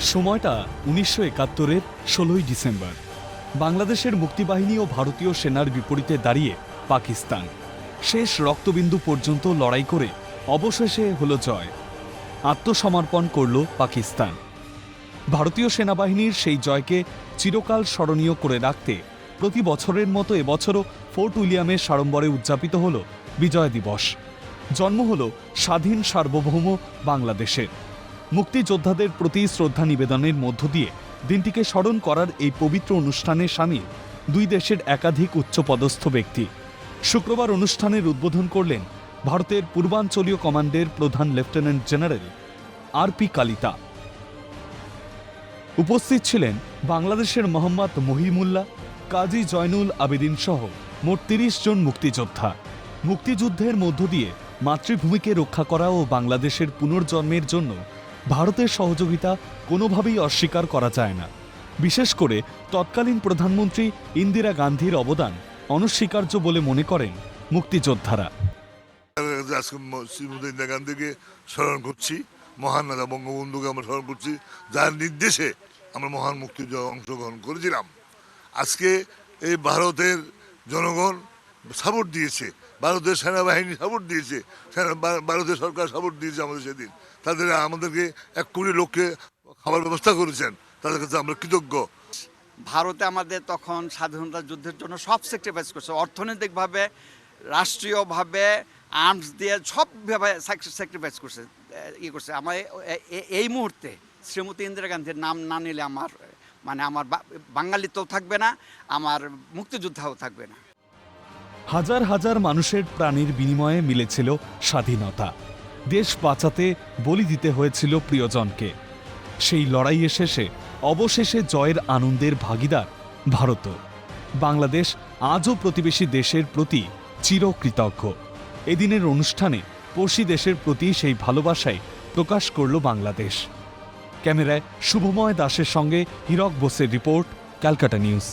সময়টা উনিশশো একাত্তরের ষোলোই ডিসেম্বর। বাংলাদেশের মুক্তিবাহিনী ও ভারতীয় সেনার বিপরীতে দাঁড়িয়ে পাকিস্তান। শেষ রক্তবিন্দু পর্যন্ত লড়াই করে অবশেষে হলো জয়। আত্মসমর্পণ করল পাকিস্তান। ভারতীয় সেনাবাহিনীর সেই জয়কে চিরকাল স্মরণীয় করে রাখতে প্রতি বছরের মতো এবছরও ফোর্ট উইলিয়ামের সাড়ম্বরে উদযাপিত হল বিজয় দিবস। জন্ম হল স্বাধীন সার্বভৌম বাংলাদেশের। মুক্তিযোদ্ধাদের প্রতি শ্রদ্ধা নিবেদনের মধ্য দিয়ে দিনটিকে স্মরণ করার এই পবিত্র অনুষ্ঠানে সামিল দুই দেশের একাধিক উচ্চপদস্থ ব্যক্তি। শুক্রবার অনুষ্ঠানের উদ্বোধন করলেন ভারতের পূর্বাঞ্চলীয় কমান্ডের প্রধান lieutenant general R P Kalita. উপস্থিত ছিলেন বাংলাদেশের মোহাম্মদ মহিমুল্লাহ, কাজী জয়নুল আবেদিন সহ মোট তিরিশ জন মুক্তিযোদ্ধা। মুক্তিযুদ্ধের মধ্য দিয়ে মাতৃভূমিকে রক্ষা করা ও বাংলাদেশের পুনর্জন্মের জন্য ভারতের সহযোগিতা কোনোভাবেই অস্বীকার করা যায় না। বিশেষ করে তৎকালীন প্রধানমন্ত্রী ইন্দিরা গান্ধীর অবদান অনস্বীকার্য বলে মনে করেন মুক্তিযোদ্ধারা। ইন্দিরা গান্ধীকে স্মরণ করছি, মহান নেতা বঙ্গবন্ধুকে আমরা স্মরণ করছি, যার নির্দেশে আমরা মহান মুক্তিযুদ্ধে অংশগ্রহণ করেছিলাম। আজকে এই ভারতের জনগণ সাপোর্ট দিয়েছে ভারতের সেনাবাহিনী সাপোর্ট দিয়েছে। ভারতের সরকার সাপোর্ট দিয়েছে আমাদের সেদিন। তাদের আমাদেরকে এক কোটি লোককে খাবার ব্যবস্থা করেছেন। তাদের কাছে আমরা কৃতজ্ঞ। ভারতে আমাদের তখন স্বাধীনতা যুদ্ধের জন্য সব স্যাক্রিফাইস করছে। অর্থনৈতিকভাবে, রাষ্ট্রীয়ভাবে আর্মস দিয়ে সবভাবে স্যাক্রিফাইস করছে ইয়ে করছে। আমার এই মুহূর্তে শ্রীমতী ইন্দিরা গান্ধীর নাম না নিলে আমার মানে আমার বা- বাঙালিত্বও থাকবে না, আমার মুক্তিযোদ্ধাও থাকবে না। হাজার হাজার মানুষের প্রাণীর বিনিময়ে মিলেছিল স্বাধীনতা। দেশ বাঁচাতে বলি দিতে হয়েছিল প্রিয়জনকে। সেই লড়াইয়ের শেষে, অবশেষে জয়ের আনন্দের ভাগিদার ভারত বাংলাদেশ আজও প্রতিবেশী দেশের প্রতি চিরকৃতজ্ঞ। এদিনের অনুষ্ঠানে পড়শি দেশের প্রতি সেই ভালোবাসাই প্রকাশ করল বাংলাদেশ। ক্যামেরায় শুভময় দাসের সঙ্গে হীরক বোসের রিপোর্ট, ক্যালকাটা নিউজ।